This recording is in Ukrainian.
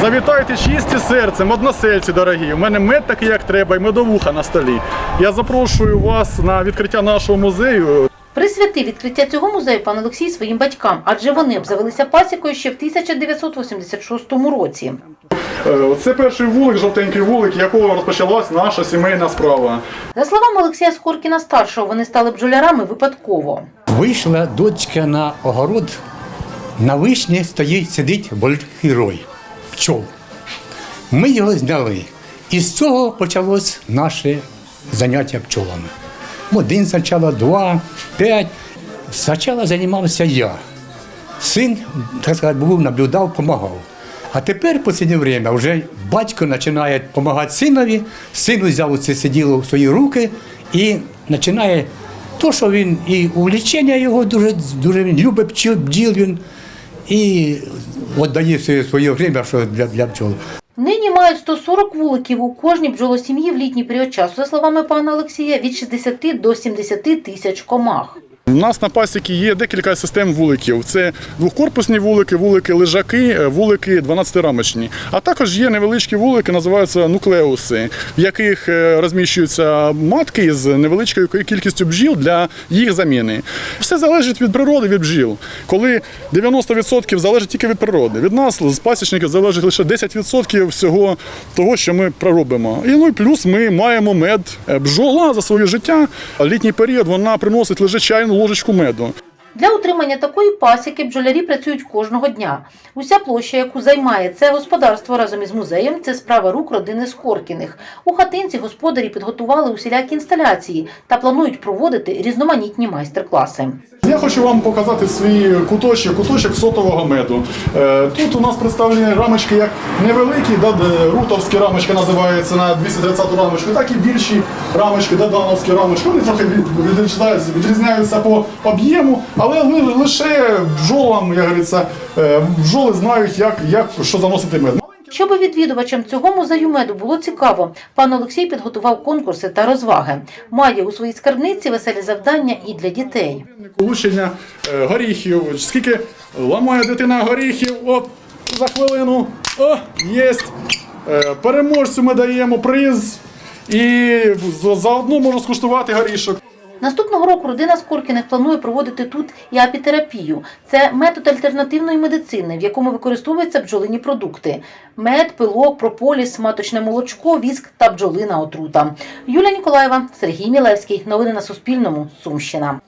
Завітайте чисті серцем, односельці дорогі. У мене мед такий, як треба, і медовуха на столі. Я запрошую вас на відкриття нашого музею. Присвятив відкриття цього музею пан Олексій своїм батькам, адже вони обзавелися пасікою ще в 1986 році. Е, Це перший вулик, жовтенький вулик, якого розпочалась наша сімейна справа. За словами Олексія Скоркіна старшого, вони стали бджолярами випадково. Вийшла дочка на огород, на вишні стоїть, сидить великий рой пчол. Ми його зняли. І з цього почалось наше заняття пчолами. Один спочатку, два, п'ять. Спочатку займався я. Син, так сказати, був, наблюдав, допомагав. А тепер, в останнє время, вже батько починає допомагати синові, син взяв це сиділо в свої руки і починає то, що він і увлічення його дуже, дуже він любить бджіл він і віддає своє, своє время що для, для пчол. Нині мають 140 вуликів у кожній бджолосім'ї в літній період часу, за словами пана Олексія, від 60 до 70 тисяч комах. У нас на пасіки є декілька систем вуликів. Це двохкорпусні вулики, вулики лежаки, е, вулики 12-рамочні. А також є невеличкі вулики, називаються нуклеуси, в яких е, розміщуються матки з невеличкою кількістю бджіл для їх заміни. Все залежить від природи, від бджіл. Коли 90% залежить тільки від природи. Від нас, з пасічників, залежить лише 10% всього того, що ми проробимо. І ну і плюс ми маємо мед. Е, Бджола за своє життя. Літній період вона приносить лише чайну ложечку меду. Для утримання такої пасіки бджолярі працюють кожного дня. Уся площа, яку займає це господарство разом із музеєм, це справа рук родини Скоркіних. У хатинці господарі підготували усілякі інсталяції та планують проводити різноманітні майстер-класи. Я хочу вам показати свій куточок, куточок сотового меду. Е, Тут у нас представлені рамочки як невеликі, да, рутовські рамочки називаються на 230 рамочку, так і більші рамочки, додановські рамочки. Вони трохи від- відрізняються, відрізняються по об'єму, але ли- лише бджолам, як говориться, е, бджоли знають, як, як що заносити мед. Щоби відвідувачам цього музею меду було цікаво, пан Олексій підготував конкурси та розваги. Має у своїй скарбниці веселі завдання і для дітей. Получення е, горіхів. Скільки ламає дитина горіхів, от за хвилину. О, єсть. Е, Переможцю ми даємо приз. І заодно можна скуштувати горішок. Наступного року родина Скоркіних планує проводити тут і апітерапію. Це метод альтернативної медицини, в якому використовуються бджолині продукти: мед, пилок, прополіс, маточне молочко, віск та бджолина отрута. Юлія Ніколаєва, Сергій Мілевський. Новини на Суспільному. Сумщина.